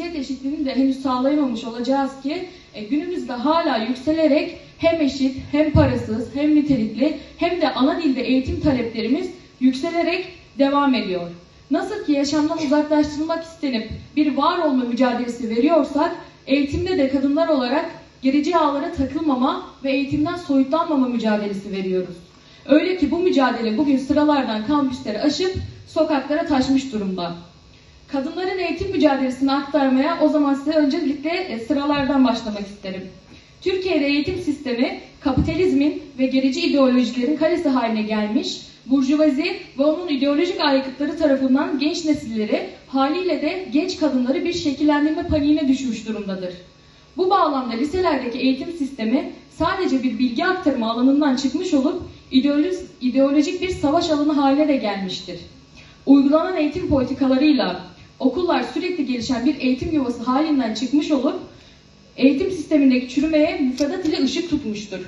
cinsiyet eşitliğini de henüz sağlayamamış olacağız ki e, günümüzde hala yükselerek hem eşit, hem parasız, hem nitelikli, hem de ana dilde eğitim taleplerimiz yükselerek devam ediyor. Nasıl ki yaşamdan uzaklaştırılmak istenip bir var olma mücadelesi veriyorsak, eğitimde de kadınlar olarak gerici ağlara takılmama ve eğitimden soyutlanmama mücadelesi veriyoruz. Öyle ki bu mücadele bugün sıralardan kampüsleri aşıp sokaklara taşmış durumda. Kadınların eğitim mücadelesini aktarmaya o zaman size öncelikle e, sıralardan başlamak isterim. Türkiye'de eğitim sistemi kapitalizmin ve gerici ideolojilerin kalesi haline gelmiş, burjuvazi ve onun ideolojik aygıtları tarafından genç nesilleri haliyle de genç kadınları bir şekillendirme paniğine düşmüş durumdadır. Bu bağlamda liselerdeki eğitim sistemi sadece bir bilgi aktarımı alanından çıkmış olup ideolo- ideolojik bir savaş alanı haline de gelmiştir. Uygulanan eğitim politikalarıyla okullar sürekli gelişen bir eğitim yuvası halinden çıkmış olup eğitim sistemindeki çürümeye müfredat ile ışık tutmuştur.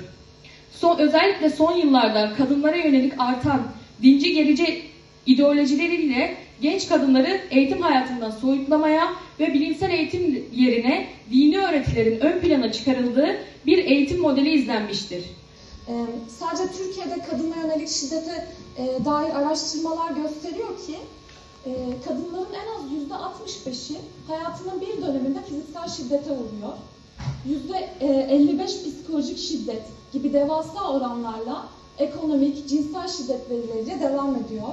Son, özellikle son yıllarda kadınlara yönelik artan dinci gerici ideolojileriyle genç kadınları eğitim hayatından soyutlamaya ve bilimsel eğitim yerine dini öğretilerin ön plana çıkarıldığı bir eğitim modeli izlenmiştir. Ee, sadece Türkiye'de kadına yönelik şiddete e, dair araştırmalar gösteriyor ki e, kadınların en az yüzde 65'i hayatının bir döneminde fiziksel şiddete uğruyor. Yüzde e, 55 psikolojik şiddet gibi devasa oranlarla ekonomik, cinsel şiddet verileriyle devam ediyor.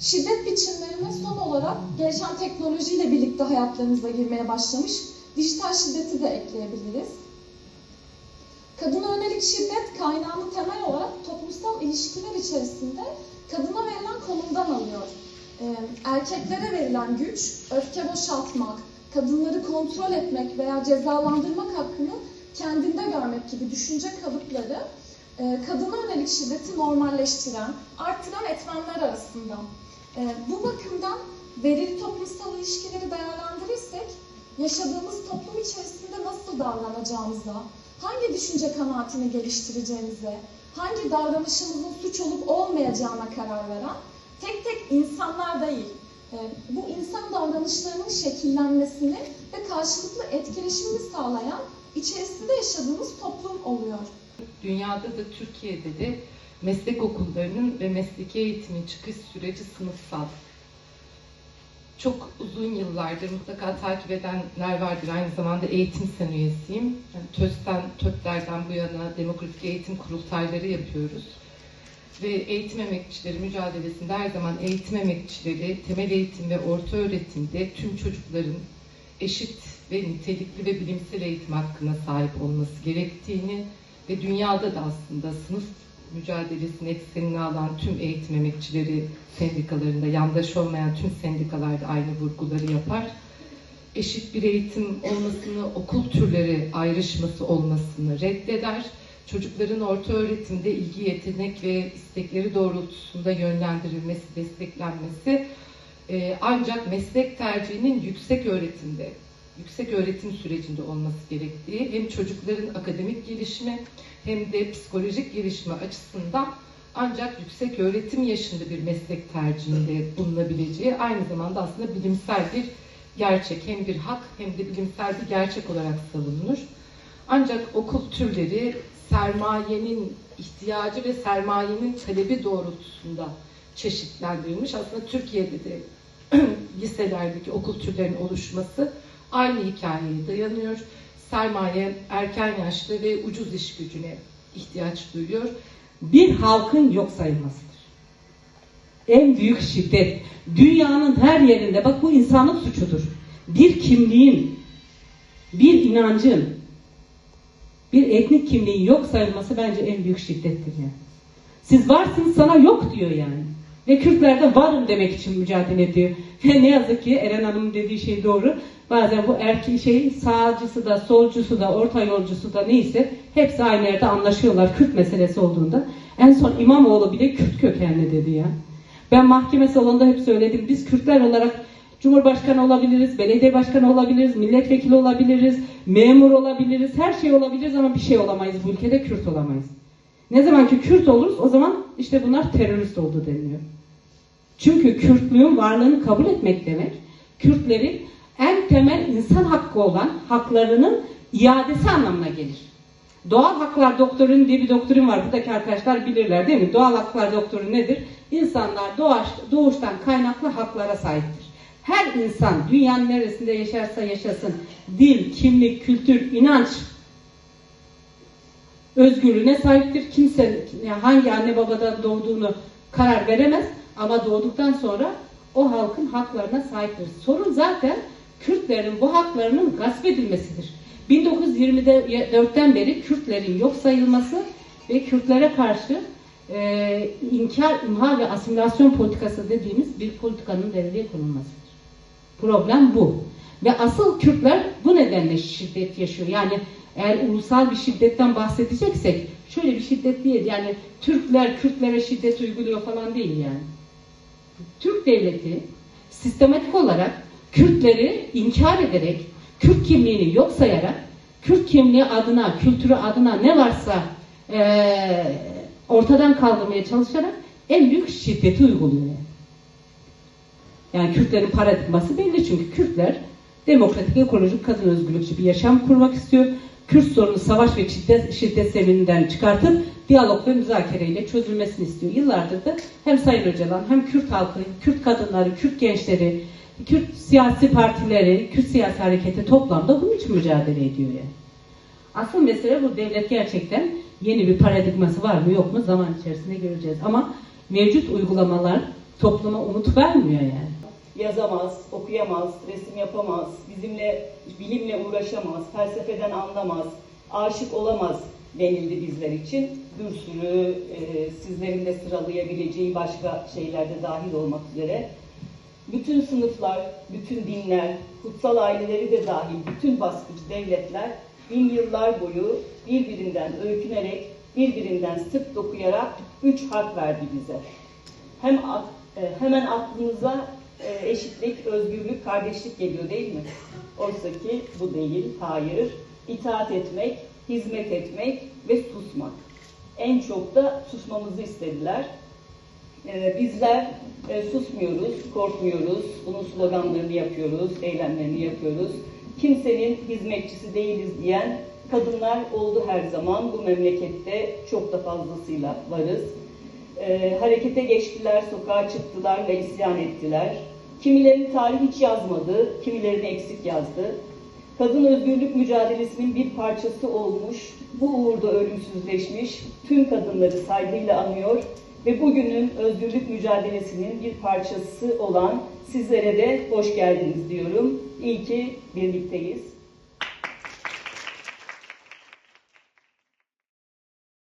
Şiddet biçimlerine son olarak gelişen teknolojiyle birlikte hayatlarımıza girmeye başlamış dijital şiddeti de ekleyebiliriz. Kadına yönelik şiddet kaynağını temel olarak toplumsal ilişkiler içerisinde kadına verilen konumdan alıyor. Ee, erkeklere verilen güç, öfke boşaltmak, kadınları kontrol etmek veya cezalandırmak hakkını kendinde görmek gibi düşünce kalıpları e, kadına yönelik şiddeti normalleştiren, arttıran etmenler arasında. E, bu bakımdan verili toplumsal ilişkileri değerlendirirsek, yaşadığımız toplum içerisinde nasıl davranacağımıza, hangi düşünce kanaatini geliştireceğimize, hangi davranışımızın suç olup olmayacağına karar veren tek tek insanlar değil, e, bu insan davranışlarının şekillenmesini ve karşılıklı etkileşimini sağlayan içerisinde yaşadığımız toplum oluyor. Dünyada da Türkiye'de de meslek okullarının ve mesleki eğitimin çıkış süreci sınıfsal. Çok uzun yıllardır mutlaka takip edenler vardır. Aynı zamanda eğitim sen üyesiyim. Yani TÖS'ten, TÖT'lerden bu yana demokratik eğitim kurultayları yapıyoruz. Ve eğitim emekçileri mücadelesinde her zaman eğitim emekçileri temel eğitim ve orta öğretimde tüm çocukların eşit ve nitelikli ve bilimsel eğitim hakkına sahip olması gerektiğini ve dünyada da aslında sınıf mücadelesinin eksenini alan tüm eğitim emekçileri sendikalarında, yandaş olmayan tüm sendikalarda aynı vurguları yapar. Eşit bir eğitim olmasını, okul türleri ayrışması olmasını reddeder. Çocukların orta öğretimde ilgi, yetenek ve istekleri doğrultusunda yönlendirilmesi, desteklenmesi e, ancak meslek tercihinin yüksek öğretimde, yüksek öğretim sürecinde olması gerektiği hem çocukların akademik gelişimi hem de psikolojik gelişme açısından ancak yüksek öğretim yaşında bir meslek tercihinde bulunabileceği aynı zamanda aslında bilimsel bir gerçek hem bir hak hem de bilimsel bir gerçek olarak savunulur. Ancak okul türleri sermayenin ihtiyacı ve sermayenin talebi doğrultusunda çeşitlendirilmiş. Aslında Türkiye'de de liselerdeki okul türlerinin oluşması aynı hikayeye dayanıyor. Sermaye erken yaşta ve ucuz iş gücüne ihtiyaç duyuyor. bir halkın yok sayılmasıdır. En büyük şiddet. Dünyanın her yerinde, bak bu insanlık suçudur. Bir kimliğin, bir inancın, bir etnik kimliğin yok sayılması bence en büyük şiddettir yani. Siz varsınız sana yok diyor yani. Ve Kürtlerde varım demek için mücadele ediyor. Ve ne yazık ki Eren Hanım'ın dediği şey doğru. Bazen bu erkeği şey sağcısı da, solcusu da, orta yolcusu da neyse hepsi aynı yerde anlaşıyorlar Kürt meselesi olduğunda. En son İmamoğlu bile Kürt kökenli dedi ya. Ben mahkeme salonunda hep söyledim. Biz Kürtler olarak Cumhurbaşkanı olabiliriz, belediye başkanı olabiliriz, milletvekili olabiliriz, memur olabiliriz, her şey olabiliriz ama bir şey olamayız bu ülkede Kürt olamayız. Ne zaman ki Kürt oluruz o zaman işte bunlar terörist oldu deniliyor. Çünkü Kürtlüğün varlığını kabul etmek demek, Kürtlerin en temel insan hakkı olan haklarının iadesi anlamına gelir. Doğal haklar doktorun diye bir doktrin var. Buradaki arkadaşlar bilirler değil mi? Doğal haklar doktoru nedir? İnsanlar doğuştan kaynaklı haklara sahiptir. Her insan dünyanın neresinde yaşarsa yaşasın dil, kimlik, kültür, inanç özgürlüğüne sahiptir. Kimse hangi anne babadan doğduğunu karar veremez ama doğduktan sonra o halkın haklarına sahiptir. Sorun zaten Kürtlerin bu haklarının gasp edilmesidir. 1924'ten beri Kürtlerin yok sayılması ve Kürtlere karşı e, inkar, imha ve asimilasyon politikası dediğimiz bir politikanın devreye konulmasıdır. Problem bu. Ve asıl Kürtler bu nedenle şiddet yaşıyor. Yani eğer ulusal bir şiddetten bahsedeceksek şöyle bir şiddet değil. Yani Türkler Kürtlere şiddet uyguluyor falan değil yani. Türk devleti sistematik olarak Kürtleri inkar ederek, Kürt kimliğini yok sayarak, Kürt kimliği adına, kültürü adına ne varsa eee, ortadan kaldırmaya çalışarak en büyük şiddeti uyguluyor. Yani Kürtlerin paradigması belli çünkü Kürtler demokratik, ekolojik, kadın özgürlükçü bir yaşam kurmak istiyor. Kürt sorunu savaş ve şiddet, şiddet zemininden çıkartıp diyalog ve müzakereyle çözülmesini istiyor. Yıllardır da hem Sayın Öcalan hem Kürt halkı, Kürt kadınları, Kürt gençleri, Kürt siyasi partileri, Kürt siyasi hareketi toplamda bunun için mücadele ediyor yani. Asıl mesele bu devlet gerçekten yeni bir paradigması var mı yok mu zaman içerisinde göreceğiz. Ama mevcut uygulamalar topluma umut vermiyor yani. Yazamaz, okuyamaz, resim yapamaz, bizimle bilimle uğraşamaz, felsefeden anlamaz, aşık olamaz denildi bizler için. Bir sürü e, sizlerin de sıralayabileceği başka şeyler de dahil olmak üzere. Bütün sınıflar, bütün dinler, kutsal aileleri de dahil bütün baskıcı devletler bin yıllar boyu birbirinden öykünerek, birbirinden sık dokuyarak üç hak verdi bize hem e, hemen aklınıza eşitlik, özgürlük, kardeşlik geliyor değil mi? Oysa ki bu değil, hayır. İtaat etmek, hizmet etmek ve susmak. En çok da susmamızı istediler. E, Bizler e, susmuyoruz, korkmuyoruz, bunun sloganlarını yapıyoruz, eylemlerini yapıyoruz. Kimsenin hizmetçisi değiliz diyen kadınlar oldu her zaman. Bu memlekette çok da fazlasıyla varız. E, harekete geçtiler, sokağa çıktılar ve isyan ettiler. Kimilerini tarih hiç yazmadı, kimilerini eksik yazdı. Kadın özgürlük mücadelesinin bir parçası olmuş, bu uğurda ölümsüzleşmiş, tüm kadınları saygıyla anıyor ve bugünün özgürlük mücadelesinin bir parçası olan sizlere de hoş geldiniz diyorum. İyi ki birlikteyiz.